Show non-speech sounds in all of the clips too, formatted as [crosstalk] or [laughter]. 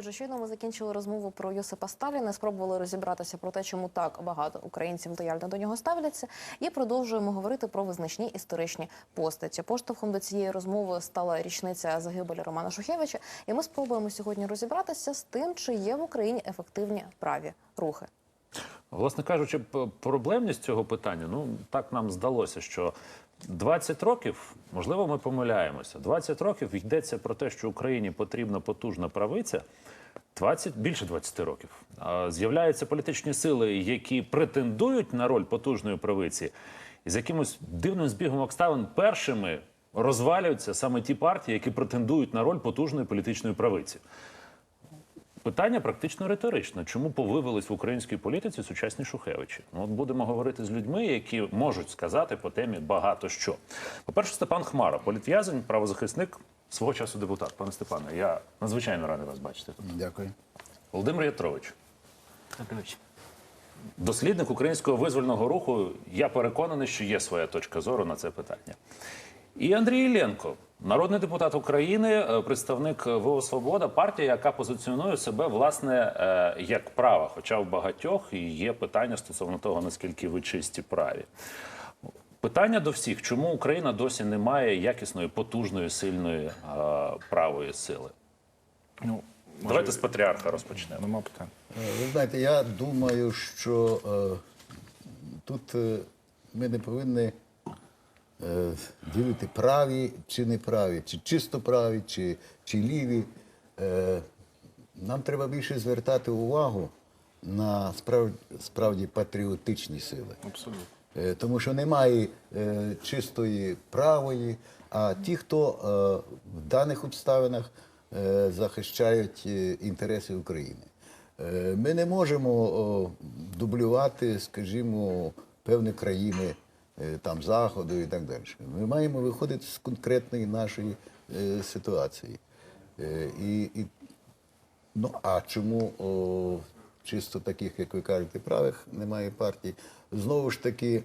Отже, щойно ми закінчили розмову про Йосипа Сталіна, спробували розібратися про те, чому так багато українців лояльно до нього ставляться, і продовжуємо говорити про визначні історичні постаті. Поштовхом до цієї розмови стала річниця загибелі Романа Шухевича, і ми спробуємо сьогодні розібратися з тим, чи є в Україні ефективні праві рухи. Власне кажучи, проблемність цього питання, ну так нам здалося, що 20 років, можливо, ми помиляємося. 20 років йдеться про те, що Україні потрібна потужна правиця. 20, більше 20 років. З'являються політичні сили, які претендують на роль потужної правиці, і з якимось дивним збігом обставин першими розвалюються саме ті партії, які претендують на роль потужної політичної правиці. Питання практично риторичне. Чому повивелись в українській політиці сучасні Шухевичі? Ну, от будемо говорити з людьми, які можуть сказати по темі багато що. По-перше, Степан Хмара, політв'язень, правозахисник, свого часу депутат. Пане Степане, я надзвичайно радий вас бачити тут. Дякую. Володимир Ятрович, дослідник українського визвольного руху. Я переконаний, що є своя точка зору на це питання. І Андрій Іллєнко, народний депутат України, е, представник ВО Свобода, партія, яка позиціонує себе власне е, як права, хоча в багатьох і є питання стосовно того, наскільки ви чисті праві. Питання до всіх: чому Україна досі не має якісної, потужної, сильної е, правої сили? Ну, Давайте з патріарха розпочнемо. нема питань. Ви знаєте, я думаю, що е, тут е, ми не повинні ділити праві чи неправі, чи чисто праві, чи, чи ліві. Е, нам треба більше звертати увагу на справді, справді патріотичні сили. Абсолютно. Е, Тому що немає е, чистої правої, а ті, хто е, в даних обставинах е, захищають е, інтереси України. Е, Ми не можемо о, дублювати, скажімо, певні країни е, там Заходу і так далі. Ми маємо виходити з конкретної нашої е, ситуації. Е, І, і Ну а чому о, чисто таких, як ви кажете, правих немає партій? Знову ж таки,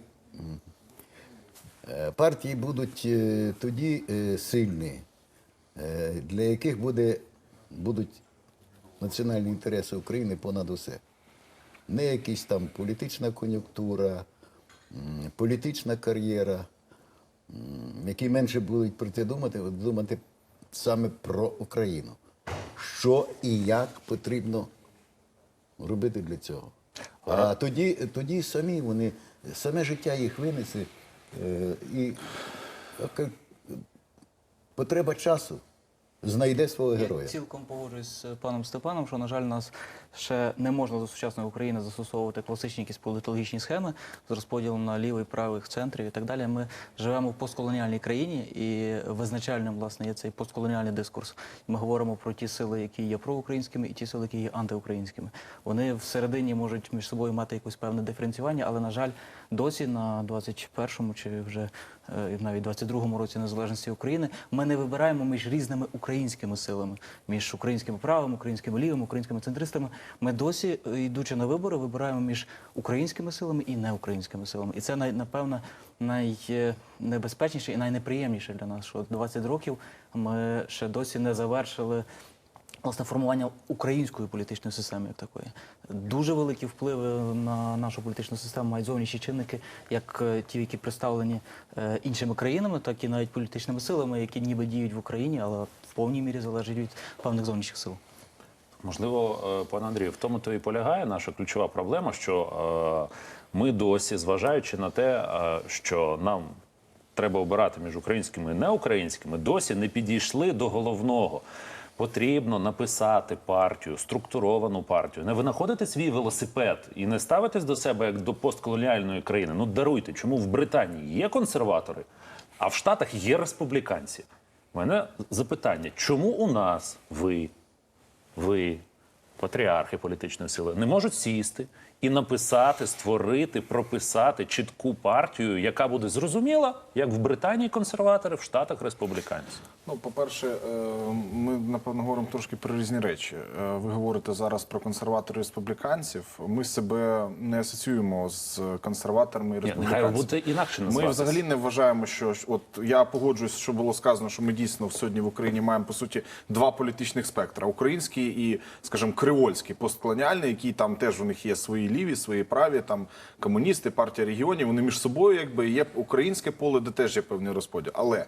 е, партії будуть е, тоді е, сильні, е, для яких буде, будуть національні інтереси України понад усе. Не якась там політична кон'юнктура, політична кар'єра, які менше будуть про це думати, думати саме про Україну. Що і як потрібно робити для цього. А тоді, тоді самі вони, саме життя їх винесе, е, і потреба часу знайде свого героя. Я цілком погоджуюсь з паном Степаном, що, на жаль, нас ще не можна до сучасної України застосовувати класичні якісь політологічні схеми з розподілом на лівий, правих, центрів і так далі. Ми живемо в постколоніальній країні, і визначальним власне є цей постколоніальний дискурс. Ми говоримо про ті сили, які є проукраїнськими, і ті сили, які є антиукраїнськими. Вони всередині можуть між собою мати якусь певне диференціювання, але на жаль, досі на 21-му чи вже е, навіть 22-му році незалежності України ми не вибираємо між різними українськими силами, між українськими правими, українськими лівими, українськими центристами. Ми досі, е, йдучи на вибори, вибираємо між українськими силами і неукраїнськими силами. І це напевно найнебезпечніше і найнеприємніше для нас, що 20 років ми ще досі не завершили власне формування української політичної системи як такої. Дуже великі впливи на нашу політичну систему мають зовнішні чинники, як е, ті, які представлені е, іншими країнами, так і навіть політичними силами, які ніби діють в Україні, але в повній мірі залежать від певних зовнішніх сил. Можливо, е, пане Андрію, в тому то і полягає наша ключова проблема, що е, ми досі, зважаючи на те, е, що нам треба обирати між українськими і неукраїнськими, досі не підійшли до головного. Потрібно написати партію, структуровану партію, не винаходити свій велосипед і не ставитись до себе як до постколоніальної країни. Ну даруйте, чому в Британії є консерватори, а в Штатах є республіканці. У мене запитання: чому у нас ви ви, патріархи політичної сили, не можуть сісти і написати, створити, прописати чітку партію, яка буде зрозуміла, як в Британії консерватори, в Штатах республіканці. Ну, по-перше, е, ми напевно говоримо трошки про різні речі. Е, Ви говорите зараз про консерваторів республіканців. Ми себе не асоціюємо з консерваторами і республіканцями. нехай буде інакше Ми взагалі не вважаємо, що от я погоджуюсь, що було сказано, що ми дійсно сьогодні в Україні маємо по суті два політичних спектра: український і, скажімо, креольський, постколоніальний, який там теж у них є свої ліві, свої праві, там комуністи, партія регіонів. Вони між собою, якби є українське поле, де теж є певний розподіл. Але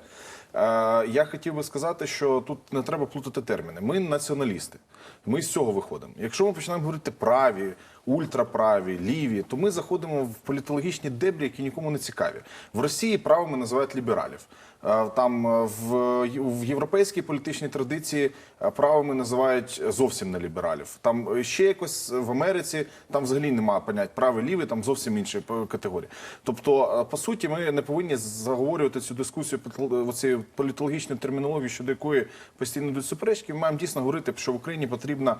я хотів би сказати, що тут не треба плутати терміни. Ми націоналісти. Ми з цього виходимо. Якщо ми починаємо говорити праві, ультраправі, ліві, то ми заходимо в політологічні дебрі, які нікому не цікаві. В Росії правими називають лібералів. Е, Там е, в, в європейській політичній традиції е, правими називають зовсім не лібералів. Там ще якось в Америці там взагалі немає понять правий лівий, там зовсім інші категорії. Тобто, по суті, ми не повинні заговорювати цю дискусію оцієї політологічної термінології, щодо якої постійно йдуть суперечки. Ми маємо дійсно говорити, що в Україні потрібна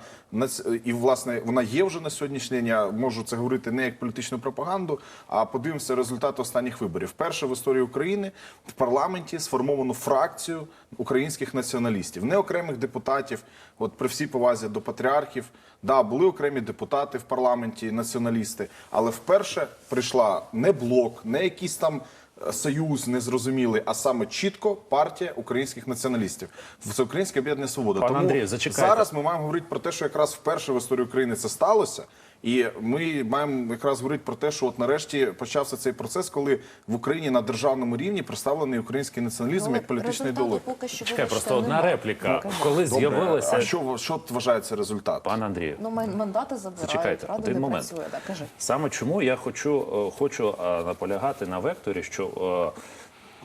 і власне вона є вже на сьогоднішній день. Я можу це говорити не як політичну пропаганду, а подивимося результати останніх виборів. Вперше в історії України в парламенті сформовано фракцію українських націоналістів, не окремих депутатів. От при всій повазі до патріархів, да, були окремі депутати в парламенті, націоналісти, але вперше прийшла не блок, не якийсь там. Союз незрозумілий, а саме чітко партія українських націоналістів. Всеукраїнське об'єднання свобода. Пане Тому Андрію, зачекайте. зараз ми маємо говорити про те, що якраз вперше в історії України це сталося. І ми маємо якраз говорити про те, що от нарешті почався цей процес, коли в Україні на державному рівні представлений український націоналізм Але як політичний ідеологія. поки що Чекай, вибачте, просто одна немає. репліка. Ну, Коли Добре, з'явилася а що, що вважається результат? пан Андрію, Ну, ман- мандати забирають, Зачекайте, рада один не момент. працює. Так, кажи. Саме чому я хочу, е, хочу е, наполягати на векторі, що е,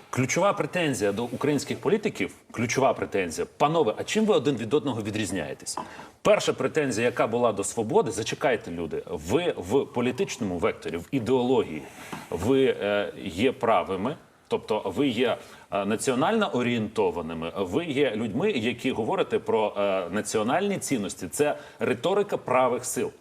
ключова претензія до українських політиків, ключова претензія, панове, а чим ви один від одного відрізняєтесь? Перша претензія, яка була до свободи, зачекайте, люди. Ви в політичному векторі, в ідеології, ви е, є правими. Тобто ви є е, національно орієнтованими, ви є людьми, які говорите про е, національні цінності. Це риторика правих сил.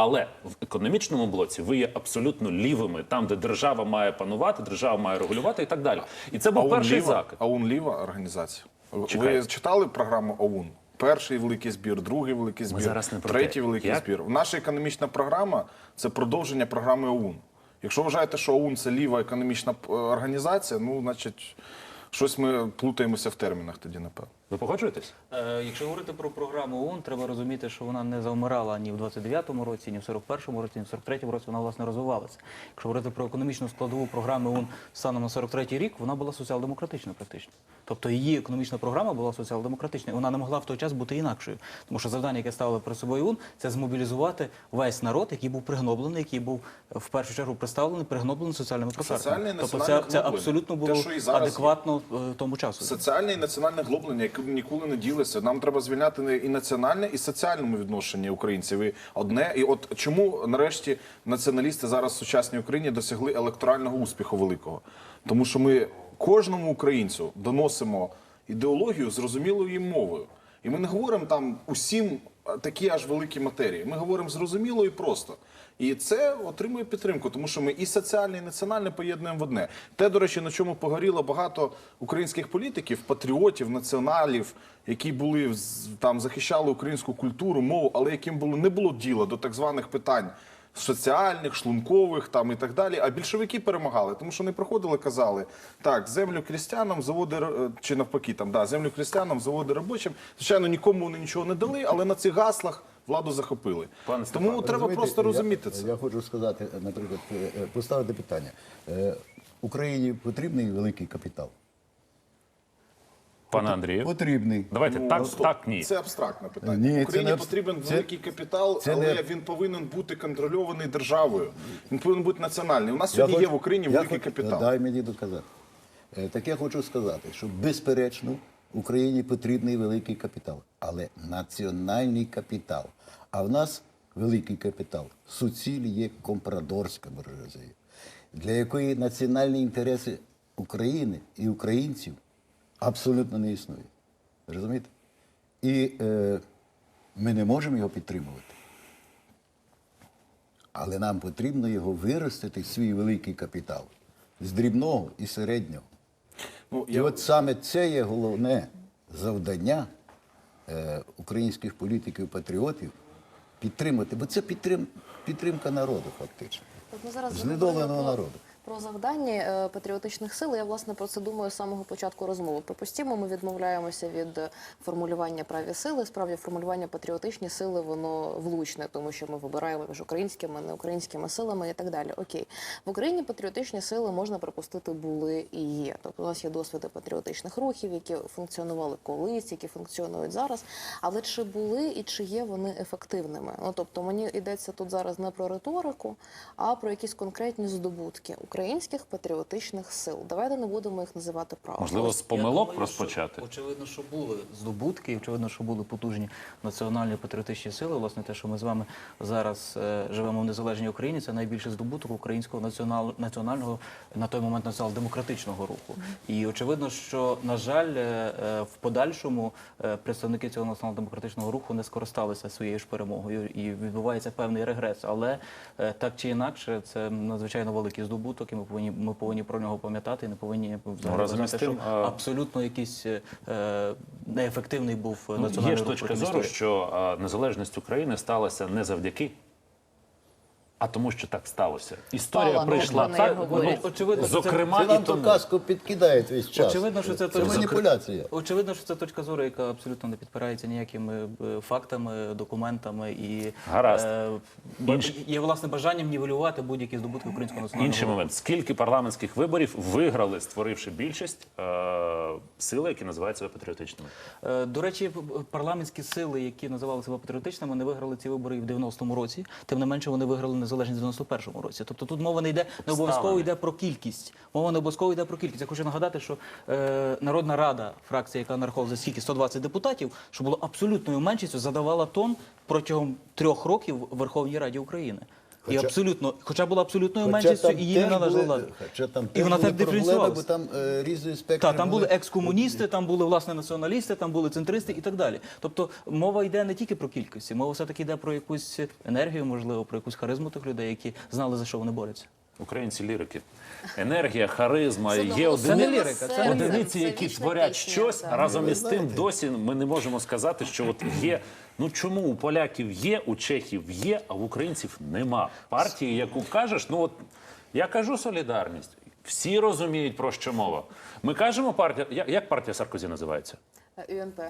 Але в економічному блоці ви є абсолютно лівими, там, де держава має панувати, держава має регулювати і так далі. І це був АУН перший ліва, закид. АУН ліва організація. Ви читали програму ОУН? Перший великий збір, другий великий збір, зараз не про третій великий Як? збір. Наша економічна програма це продовження програми ОУН. Якщо вважаєте, що ОУН це ліва економічна е, організація, ну значить щось ми плутаємося в термінах тоді, напевно. Ви погоджуєтесь? Е, Якщо говорити про програму ООН, треба розуміти, що вона не завмирала ні в 29-му році, ні в 41-му році, ні в 43-му році. Вона власне розвивалася. Якщо говорити про економічну складову програми ООН станом на 43-й рік, вона була соціал-демократична практично. Тобто її економічна програма була соціал-демократичною. Вона не могла в той час бути інакшою, тому що завдання, яке ставили перед собою ООН, це змобілізувати весь народ, який був пригноблений, який був е, в першу чергу представлений, пригноблений соціальними і Тобто це, це абсолютно було є. адекватно е, тому часу. Соціальне і національне глоблення, ніколи не ділиться. Нам треба звільняти і національне, і соціальному відношенні українців. І одне, і от чому нарешті націоналісти зараз в сучасній Україні досягли електорального успіху великого? Тому що ми кожному українцю доносимо ідеологію зрозумілою їм мовою. І ми не говоримо там усім такі аж великі матерії. Ми говоримо зрозуміло і просто. І це отримує підтримку, тому що ми і соціальне, і національне поєднуємо в одне. Те, до речі, на чому погоріло багато українських політиків, патріотів, націоналів, які були там захищали українську культуру, мову, але яким було не було діла до так званих питань. Соціальних, шлункових там і так далі. А більшовики перемагали, тому що вони приходили, казали: так, землю крістянам, заводи чи навпаки, там да, землю крістянам, заводи робочим. Звичайно, нікому вони нічого не дали, але на цих гаслах владу захопили. Пане Тому треба Розумієте, просто я- розуміти це. Я хочу сказати, наприклад, е, е, поставити питання. Е, Україні потрібний великий капітал? Пане Андрію, Потрібний. давайте так, Ну, стоп. так, ні. Це абстрактне питання. Ні, це Україні не абс- потрібен це- великий капітал, це але не- він повинен бути контрольований державою. Він повинен бути національний. У нас Я сьогодні є в Україні я великий хочу- капітал. Дай мені доказати. Е, Так я хочу сказати, що безперечно Україні потрібний великий капітал, але національний капітал. А в нас великий капітал суціль є компрадорська буржуазія, для якої національні інтереси України і українців абсолютно не існують. Розумієте? І е, ми не можемо його підтримувати. Але нам потрібно його виростити, свій великий капітал з дрібного і середнього. Ну, І я, от саме це є головне завдання е, українських політиків-патріотів підтримати, бо це підтрим, підтримка народу, фактично. От ми зараз Знедоленого народу. Про завдання е, патріотичних сил. Я власне про це думаю з самого початку розмови. Припустімо, ми відмовляємося від е, формулювання праві сили. Справді формулювання патріотичні сили воно влучне, тому що ми вибираємо між українськими, неукраїнськими силами і так далі. Окей, в Україні патріотичні сили можна припустити були і є. Тобто у нас є досвіди патріотичних рухів, які функціонували колись, які функціонують зараз. Але чи були і чи є вони ефективними? Ну тобто мені йдеться тут зараз не про риторику, а про якісь конкретні здобутки українських патріотичних сил. Давайте не будемо їх називати правильно. Можливо, з помилок думаю, що, розпочати. очевидно, що були здобутки, очевидно, що були потужні національні патріотичні сили. Власне, те, що ми з вами зараз е, живемо в незалежній Україні, це найбільший здобуток українського націонал, національного на той момент націонал-демократичного руху. І очевидно, що на жаль, е, е, в подальшому е, представники цього націонал-демократичного руху не скористалися своєю ж перемогою, і відбувається певний регрес. Але е, так чи інакше, це надзвичайно великий здобуток, і ми повинні ми повинні про нього пам'ятати. і Не повинні взагалі тим, що а- абсолютно якийсь е, неефективний був Ну, національний Є ж точка зору, що незалежність України сталася не завдяки, а тому, що так сталося. Історія Стала, прийшла ну, так, ну, Очевидно, що це- зокрема, Це і нам ту тому. казку підкидають весь час. Очевидно, що це це точно- маніпуляція. Очевидно, що це точка зору, яка абсолютно не підпирається ніякими е, фактами, документами і Гаразд. е, Інш- є власне бажанням нівелювати будь-які здобутки українського національного Інший момент. Скільки парламентських виборів виграли, створивши більшість е, сили, які називають себе патріотичними? Е, До речі, п- парламентські сили, які називали себе патріотичними, не виграли ці вибори і в 90-му році. Тим не менше, вони виграли незалежність в 91-му році. Тобто тут мова не йде не обов'язково йде про кількість. Мова не обов'язково йде про кількість. Я хочу нагадати, що е, Народна Рада, фракція, яка нараховувала за скільки 120 депутатів, що було абсолютною меншістю, задавала тон протягом трьох років в Верховній Раді України. І абсолютно, хоча була абсолютною Хоча меншістю, і її не належала Хоча там І теж вона були так проблеми, бо там е, різні спектри. Так, там були були. екскомуністи, там були власне націоналісти, там були центристи і так далі. Тобто мова йде не тільки про кількості, мова все-таки йде про якусь енергію, можливо, про якусь харизму тих людей, які знали за що вони борються. Українці лірики. Енергія, харизма, Це є не одини... лірика, це одиниці, це які творять пісня, щось, разом із тим досі ми не можемо сказати, що от є. Ну чому у поляків є, у чехів є, а в українців нема партії, яку кажеш, ну от я кажу солідарність. Всі розуміють про що мова. Ми кажемо партія. Як, як партія Саркозі називається? Е, ЮНП.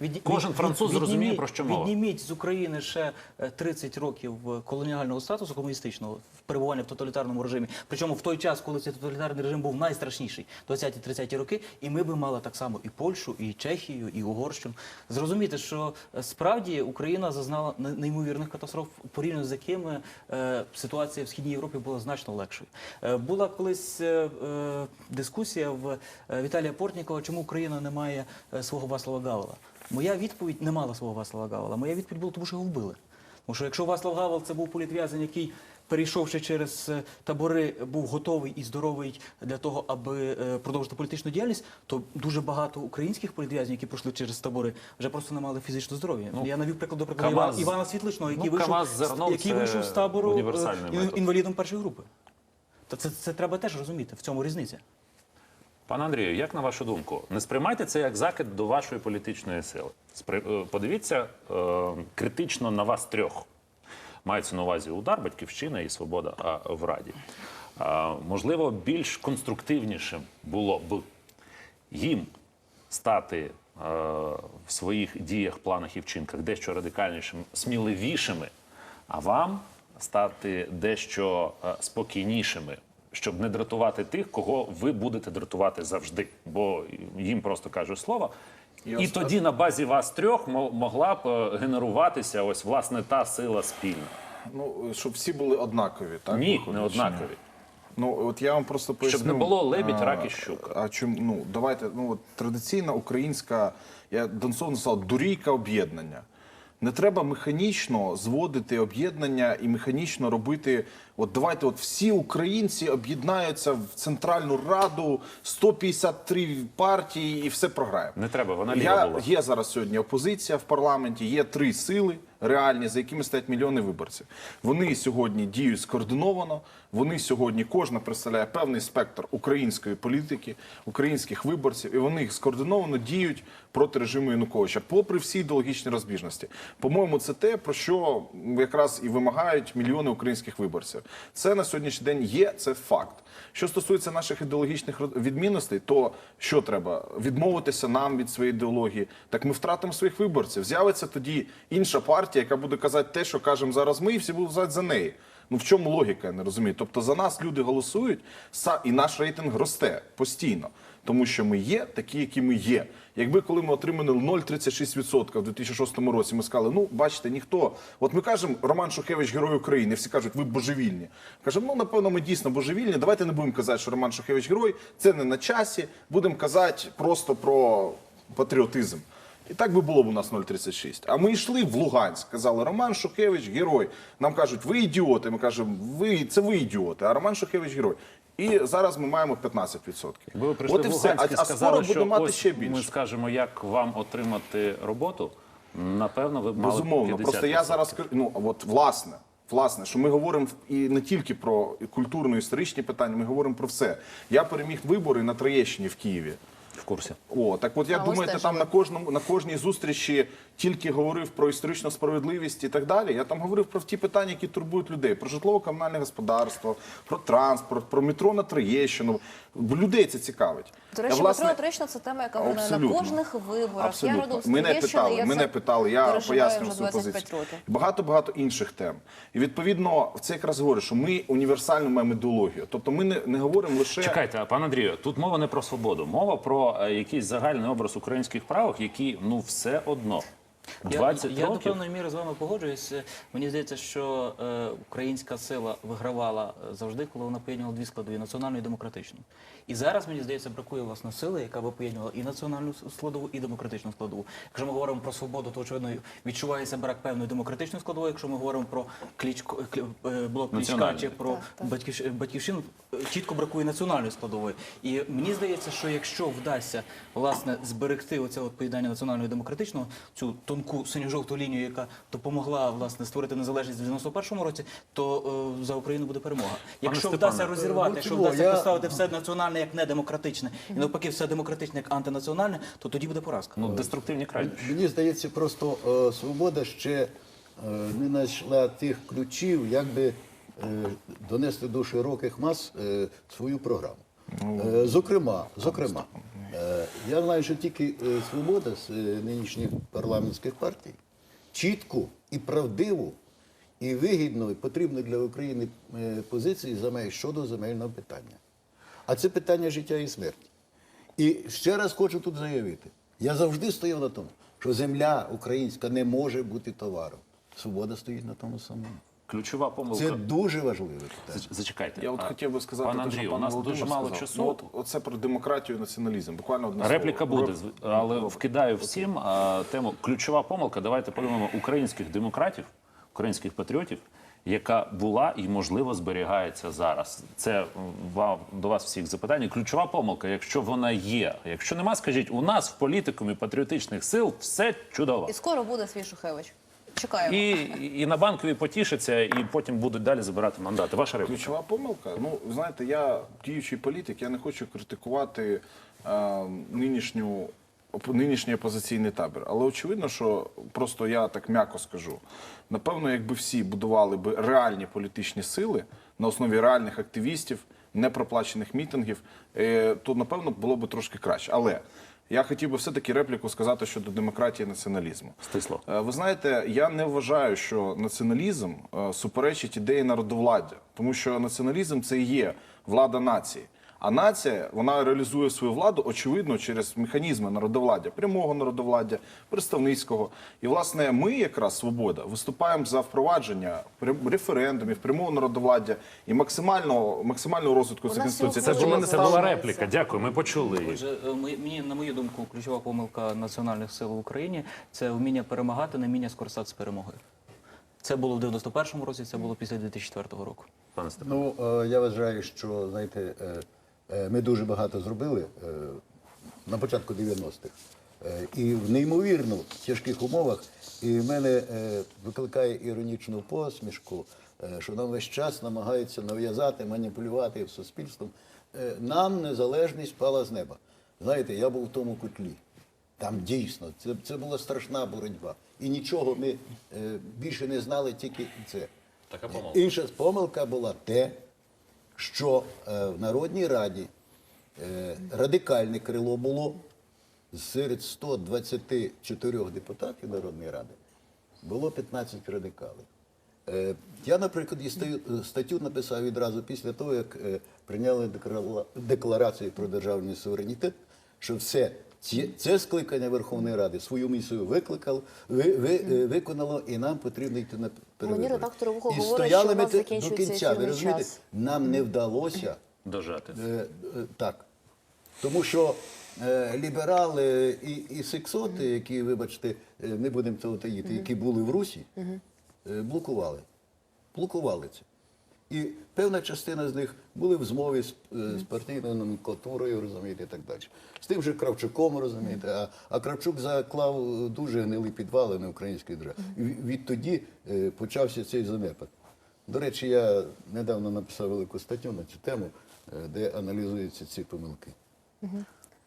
Відні- Кожен від- француз відніміть- зрозуміє, про що мова. Відніміть з України ще е, 30 років е, колоніального статусу комуністичного перебування в тоталітарному режимі. Причому в той час, коли цей тоталітарний режим був найстрашніший, 20-30 роки, і ми би мали так само і Польщу, і Чехію, і Угорщину. Зрозуміти, що е, справді Україна зазнала неймовірних катастроф, порівняно з якими е, ситуація в східній Європі була значно легшою. Е, була колись е, е, дискусія в е, Віталія Портнікова, чому Україна не має е, свого Васлава Гавела. Моя відповідь не мала свого Васлава Гавела. Моя відповідь була, тому що його вбили. Тому що якщо Васлав Гавел це був політв'язень, який перейшовши через е, табори, був готовий і здоровий для того, аби е, продовжити політичну діяльність, то дуже багато українських політв'язнів, які пройшли через табори, вже просто не мали фізичного здоров'я. Я навів приклад до прикладу Івана, Івана Світличного, який ну, вийшов, зерном який вийшов з табору е, інвалідом першої групи. Та це, це треба теж розуміти. В цьому різниця. Пане Андрію, як на вашу думку, не сприймайте це як закид до вашої політичної сили. Спри- е, Подивіться е, критично на вас трьох. Мається на увазі удар, батьківщина і свобода в Раді. А, можливо, більш конструктивнішим було б їм стати е, в своїх діях, планах і вчинках дещо радикальнішими, сміливішими, а вам стати дещо е, спокійнішими, щоб не дратувати тих, кого ви будете дратувати завжди. Бо їм просто кажу слово. І Я тоді на базі вас трьох могла б е, генеруватися ось власне та сила спільна. Ну, щоб всі були однакові, так? Ні, виходить, не однакові. Ну, от я вам просто поясню. Щоб не було лебідь, а, рак і щука. А чому? Ну, давайте, ну, от, традиційна українська, я Донцов назвав дурійка об'єднання. Не треба механічно зводити об'єднання і механічно робити. От давайте, от всі українці об'єднаються в Центральну Раду, 153 партії і все програє. Не треба, вона ліва Я, була. Є зараз сьогодні опозиція в парламенті, є три сили реальні, за якими стоять мільйони виборців. Вони сьогодні діють скоординовано. Вони сьогодні кожна представляє певний спектр української політики, українських виборців, і вони скоординовано діють проти режиму Януковича, попри всі ідеологічні розбіжності. По-моєму, це те, про що якраз і вимагають мільйони українських виборців. Це на сьогоднішній день є, це факт. Що стосується наших ідеологічних відмінностей, то що треба відмовитися нам від своєї ідеології? Так ми втратимо своїх виборців. З'явиться тоді інша партія, яка буде казати те, що кажемо зараз ми, і всі будуть казати за неї. Ну в чому логіка, я не розумію. Тобто за нас люди голосують, і наш рейтинг росте постійно, тому що ми є такі, які ми є. Якби коли ми отримали 0,36% в 2006 році, ми сказали, ну бачите, ніхто. От ми кажемо, Роман Шухевич герой України. Всі кажуть, ви божевільні. Кажемо, ну напевно, ми дійсно божевільні. Давайте не будемо казати, що Роман Шухевич герой. Це не на часі. Будемо казати просто про патріотизм. І так би було б у нас 0,36. А ми йшли в Луганськ, казали, Роман Шухевич герой. Нам кажуть, ви ідіоти. Ми кажемо, ви це ви ідіоти, а Роман Шухевич герой. І зараз ми маємо 15%. Якби ви прийшли От і в все. Луганськ і А, а сказали, що мати ось ще ми скажемо, як вам отримати роботу, напевно, ви б мали Безумовно, 50%. просто я зараз кажу, ну от власне, власне, що ми говоримо і не тільки про культурно-історичні питання, ми говоримо про все. Я переміг вибори на Троєщині в Києві. В курсі. О, так от я А думаю, ти там ви. на кожному на кожній зустрічі тільки говорив про історичну справедливість і так далі. Я там говорив про ті питання, які турбують людей: про житлово-комунальне господарство, про транспорт, про метро на Троєщину. Бо людей це цікавить. До речі, власне, Петро Трична це тема, яка вона на кожних виборах. Абсолютно. Я родом з Мене питали, я мене питали, я пояснюю свою позицію. років. Багато-багато інших тем. І відповідно, це якраз говорю, що ми універсальну маємо ідеологію. Тобто ми не, не говоримо лише Чекайте, пан Андрію, тут мова не про свободу, мова про е, якийсь загальний образ українських правок, які ну все одно. 20 я, я до певної міри з вами погоджуюсь. Мені здається, що е, українська сила вигравала завжди, коли вона поєднувала дві складові національну і демократичну. І зараз мені здається, бракує власне сили, яка би поєднувала і національну складову, і демократичну складову. Якщо ми говоримо про свободу, то очевидно відчувається брак певної демократичної складової. Якщо ми говоримо про клічко клі- е, блок клічка чи про батьківщ- батьківщину, е, чітко бракує національної складової. І мені здається, що якщо вдасться власне зберегти оце от поєднання національного і демократичного, цю тонку синьо-жовту лінію, яка допомогла власне створити незалежність в 91-му році, то е, за Україну буде перемога. Якщо Степане, вдасться розірвати, ну, якщо чого, вдасться я- поставити все національне як недемократичне, і навпаки, все демократичне як антинаціональне, то тоді буде поразка. Ну, деструктивні крайнощі. Мені здається, просто е, свобода ще е, не знайшла тих ключів, як би е, донести до широких мас е, свою програму. Е, зокрема, зокрема, е, я знаю, що тільки е, свобода з е, нинішніх парламентських партій чітку і правдиву, і вигідну, і потрібну для України е, позиції земель щодо земельного питання. А це питання життя і смерті. І ще раз хочу тут заявити: я завжди стояв на тому, що земля українська не може бути товаром. Свобода стоїть на тому самому. Ключова помилка. Це дуже важливе питання. Зачекайте. Я от А, хотів би сказати, пан пан у нас Володимир дуже мало сказав. часу. Ну, от, оце про демократію і націоналізм. Буквально одне Репліка слово. буде, але вкидаю всім а, тему. Ключова помилка. Давайте подумаємо українських демократів, українських патріотів, яка була і можливо зберігається зараз. Це вам до вас всіх запитання. Ключова помилка, якщо вона є. Якщо нема, скажіть, у нас в політикумі патріотичних сил все чудово. І скоро буде свій Шухевич. Чекаємо. І, і на банкові потішаться, і потім будуть далі забирати мандати. Ваша репліка. Ключова помилка. Ну, ви знаєте, я діючий політик, я не хочу критикувати е, нинішню оп- нинішній опозиційний табір. Але очевидно, що просто я так м'яко скажу. Напевно, якби всі будували би реальні політичні сили на основі реальних активістів, непроплачених мітингів, е, то напевно було б трошки краще. Але я хотів би все-таки репліку сказати щодо демократії і націоналізму. Стисло. Е, Ви знаєте, я не вважаю, що націоналізм е, суперечить ідеї народовладдя, тому що націоналізм це і є влада нації. А нація вона реалізує свою владу очевидно через механізми народовладдя, прямого народовладдя, представницького. І власне ми, якраз свобода, виступаємо за впровадження прям- референдумів, прямого народовладдя і максимального максимального розвитку цих інституцій. Це, була, мене це була репліка. Дякую. Ми почули її. Отже, е, мені, на мою думку, ключова помилка національних сил в Україні це вміння перемагати, не вміння скористатися перемогою. Це було в 91-му році, це було після 2004 року. Пане Степане. Ну, е, я вважаю, що знаєте, е, ми дуже багато зробили е, на початку 90-х. Е, І в неймовірно тяжких умовах. І в мене е, викликає іронічну посмішку, е, що нам весь час намагаються нав'язати, маніпулювати суспільством. Е, Нам незалежність пала з неба. Знаєте, я був в тому кутлі. Там дійсно це, це була страшна боротьба. І нічого ми е, більше не знали, тільки це. Така помилка. Інша помилка була те, що е, в Народній Раді е, радикальне крило було серед 124 депутатів Народної Ради було 15 радикалів. Е, Я, наприклад, статтю написав відразу після того, як прийняли декларацію про державний суверенітет, що все ці- це скликання Верховної Ради свою місію викликало, ви, ви, е, виконало, і нам потрібно йти на перевибори. І стояли що ми те- до кінця. Ви розумієте, час. нам не вдалося. [clears throat] Дожати. Е, е, так. Тому що е, ліберали і, і сексоти, які, вибачте, е, не будемо цього таїти, які були в Русі, е, блокували. Блокували це. І певна частина з них були в змові з, е, з партійною номенклатурою, розумієте, і так далі. З тим же Кравчуком, розумієте, а, а Кравчук заклав дуже гнилі підвали на українській державі. І Відтоді е, почався цей занепад. До речі, я недавно написав велику статтю на цю тему, е, де аналізуються ці помилки.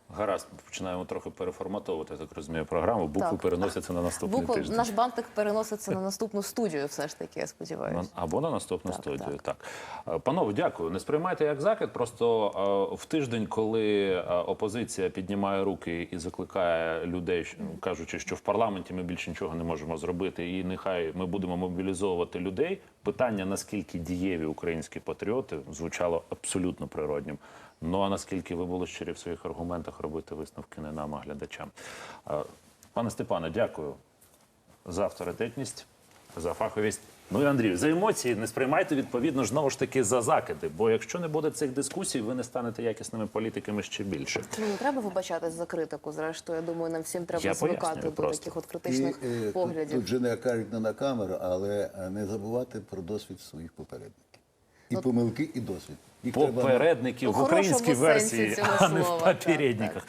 Гаразд, починаємо трохи переформатовувати, я так розумію, програму. Букви Так. переносяться на наступний Буква, тиждень. наш бантик переноситься на наступну студію, все ж таки, я сподіваюся. Або на наступну Так, студію. Так. Е, Панове, дякую. Не сприймайте як закид. Просто е, в тиждень, коли е, опозиція піднімає руки і закликає людей, кажучи, що в парламенті ми більше нічого не можемо зробити, і нехай ми будемо мобілізовувати людей. Питання наскільки дієві українські патріоти звучало абсолютно природнім. Ну а наскільки ви були щирі в своїх аргументах робити висновки не нам, а глядачам. Е, Пане Степане, дякую за авторитетність, за фаховість. Ну і Андрію, за емоції не сприймайте відповідно ж знову ж таки за закиди. Бо якщо не буде цих дискусій, ви не станете якісними політиками ще більше. Ну, не треба вибачатись за критику. Зрештою, я думаю, нам всім треба Я звикати до просто. таких от критичних е, тут, поглядів. тут же не кажуть не на камеру, але е, не забувати про досвід своїх попередників. І помилки, і досвід. Попередників в українській версії, а не в. Попередниках.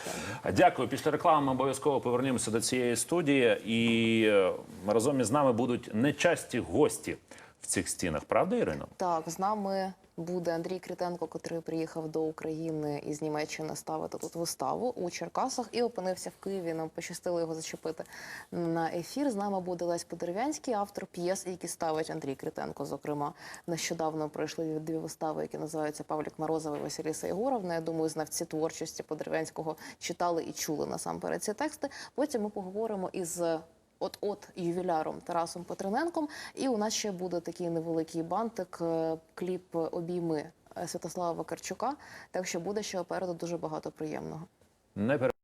Дякую. Після реклами ми обов'язково повернемося до цієї студії, і е, разом із нами будуть нечасті гості в цих стінах. Правда, Ірино? Так, з нами буде Андрій Критенко, котрий приїхав до України із Німеччини ставити тут виставу у Черкасах і опинився в Києві. Нам пощастило його зачепити на ефір. З нами буде Лесь Подерев'янський, автор п'єс, які ставить Андрій Критенко. Зокрема, нещодавно пройшли дві вистави, які називаються Павлік Морозов і Василіса Єгоровна. Я думаю, знавці творчості Подерев'янського читали і чули насамперед ці тексти. Потім ми поговоримо із от-от ювіляром Тарасом Петрененком. І у нас ще буде такий невеликий бантик, е, кліп обійми Святослава Вакарчука. Так що буде ще попереду дуже багато приємного. Не